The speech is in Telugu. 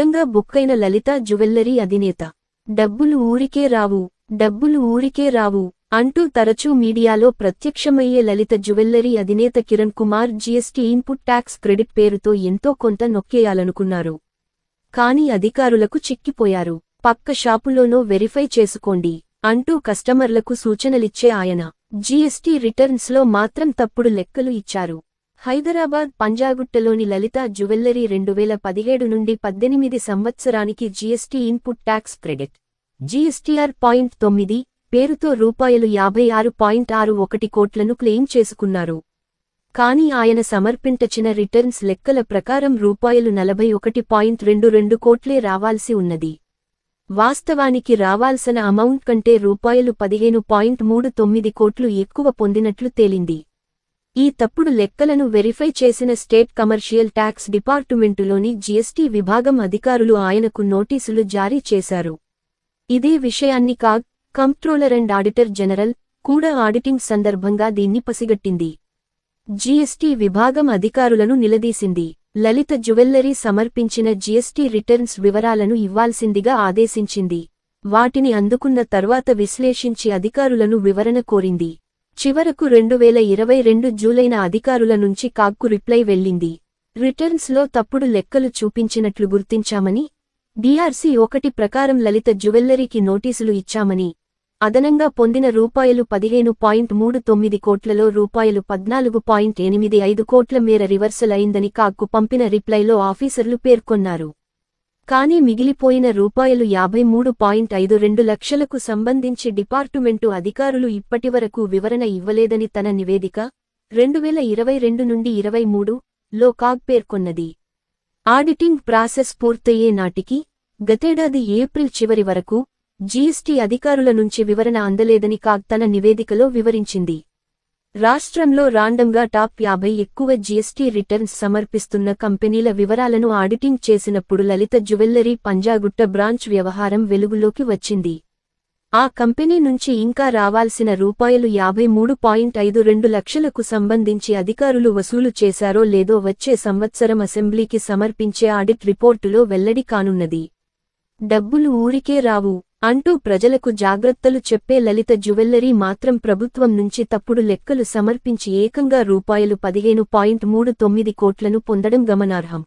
విధంగా బుక్కైన లలిత జ్యువెల్లరీ అధినేత. డబ్బులు ఊరికే రావు డబ్బులు ఊరికే రావు అంటూ తరచూ మీడియాలో ప్రత్యక్షమయ్యే లలిత జ్యువెల్లరీ అధినేత Kiran Kumar GST input tax credit పేరుతో ఎంతో కొంత నొక్కేయాలనుకున్నారు. కాని అధికారులకు చిక్కిపోయారు. పక్క షాపులోనో వెరిఫై చేసుకోండి అంటూ కస్టమర్లకు సూచనలిచ్చే ఆయన. జీఎస్టీ రిటర్న్స్లో మాత్రం తప్పుడు లెక్కలు ఇచ్చారు. హైదరాబాద్ పంజాగుట్టలోని లలిత జ్యువెల్లరీ రెండు వేల పదిహేడు నుండి పద్దెనిమిది సంవత్సరానికి GST input tax credit. GSTR point తొమ్మిది పేరుతో రూపాయలు యాభై ఆరు పాయింట్ ఆరు ఒకటి కోట్లను క్లెయిమ్ చేసుకున్నారు. కానీ ఆయన సమర్పించచిన రిటర్న్స్ లెక్కల ప్రకారం రూపాయలు నలభై ఒకటి పాయింట్ రెండు రెండు కోట్లే రావాల్సి ఉన్నది. వాస్తవానికి రావాల్సిన అమౌంట్ కంటే రూపాయలు పదిహేను పాయింట్ మూడు తొమ్మిది కోట్లు ఎక్కువ పొందినట్లు తేలింది. ఈ తప్పుడు లెక్కలను వెరిఫై చేసిన స్టేట్ కమర్షియల్ ట్యాక్స్ డిపార్టుమెంటులోని జీఎస్టీ విభాగం అధికారులు ఆయనకు నోటీసులు జారీ చేశారు. ఇదే విషయాన్ని CAG comptroller and auditor general కూడా ఆడిటింగ్ సందర్భంగా దీన్ని పసిగట్టింది. జీఎస్టీ విభాగం అధికారులను నిలదీసింది. లలిత జ్యువెల్లరీ సమర్పించిన జీఎస్టీ రిటర్న్స్ వివరాలను ఇవ్వాల్సిందిగా ఆదేశించింది. వాటిని అందుకున్న తర్వాత విశ్లేషించి అధికారులను వివరణ కోరింది. చివరకు రెండు వేల ఇరవై రెండు జూలైన అధికారుల నుంచి కాగ్కు రిప్లై వెళ్ళింది. రిటర్న్స్లో తప్పుడు లెక్కలు చూపించినట్లు గుర్తించామని డిఆర్సీ ఒకటి ప్రకారం లలిత జ్యువెల్లరీకి నోటీసులు ఇచ్చామని అదనంగా పొందిన రూపాయలు పదిహేను పాయింట్ మూడు తొమ్మిది కోట్లలో రూపాయలు పద్నాలుగు పాయింట్ ఎనిమిది ఐదు కోట్ల మేర రివర్సల్ అయిందని కాగ్కు పంపిన రిప్లైలో ఆఫీసర్లు పేర్కొన్నారు. కానీ మిగిలిపోయిన రూపాయలు యాభై మూడు పాయింట్ ఐదు రెండు లక్షలకు సంబంధించి డిపార్టుమెంటు అధికారులు ఇప్పటివరకు వివరణ ఇవ్వలేదని తన నివేదిక రెండువేల ఇరవై రెండు నుండి ఇరవై మూడు లో కాగ్ పేర్కొన్నది. ఆడిటింగ్ ప్రాసెస్ పూర్తయ్యే నాటికి గతేడాది ఏప్రిల్ చివరి వరకు జీఎస్టీ అధికారుల నుంచి వివరణ అందలేదని కాగ్ తన నివేదికలో వివరించింది. రాష్ట్రంలో రాండంగా టాప్ యాభై ఎక్కువ జీఎస్టీ రిటర్న్స్ సమర్పిస్తున్న కంపెనీల వివరాలను ఆడిటింగ్ చేసినప్పుడు లలిత జ్యువెల్లరీ పంజాగుట్ట బ్రాంచ్ వ్యవహారం వెలుగులోకి వచ్చింది. ఆ కంపెనీ నుంచి ఇంకా రావాల్సిన రూపాయలు యాభై మూడు పాయింట్ ఐదు రెండు లక్షలకు సంబంధించి అధికారులు వసూలు చేశారో లేదో వచ్చే సంవత్సరం అసెంబ్లీకి సమర్పించే ఆడిట్ రిపోర్టులో వెల్లడి కానున్నది. డబ్బులు ఊరికే రావు. అంటూ ప్రజలకు జాగ్రత్తలు చెప్పే లలిత జ్యువెల్లరీ మాత్రం ప్రభుత్వం నుంచి తప్పుడు లెక్కలు సమర్పించి ఏకంగా రూపాయలు పదిహేను పాయింట్ మూడు తొమ్మిది కోట్లను పొందడం గమనార్హం.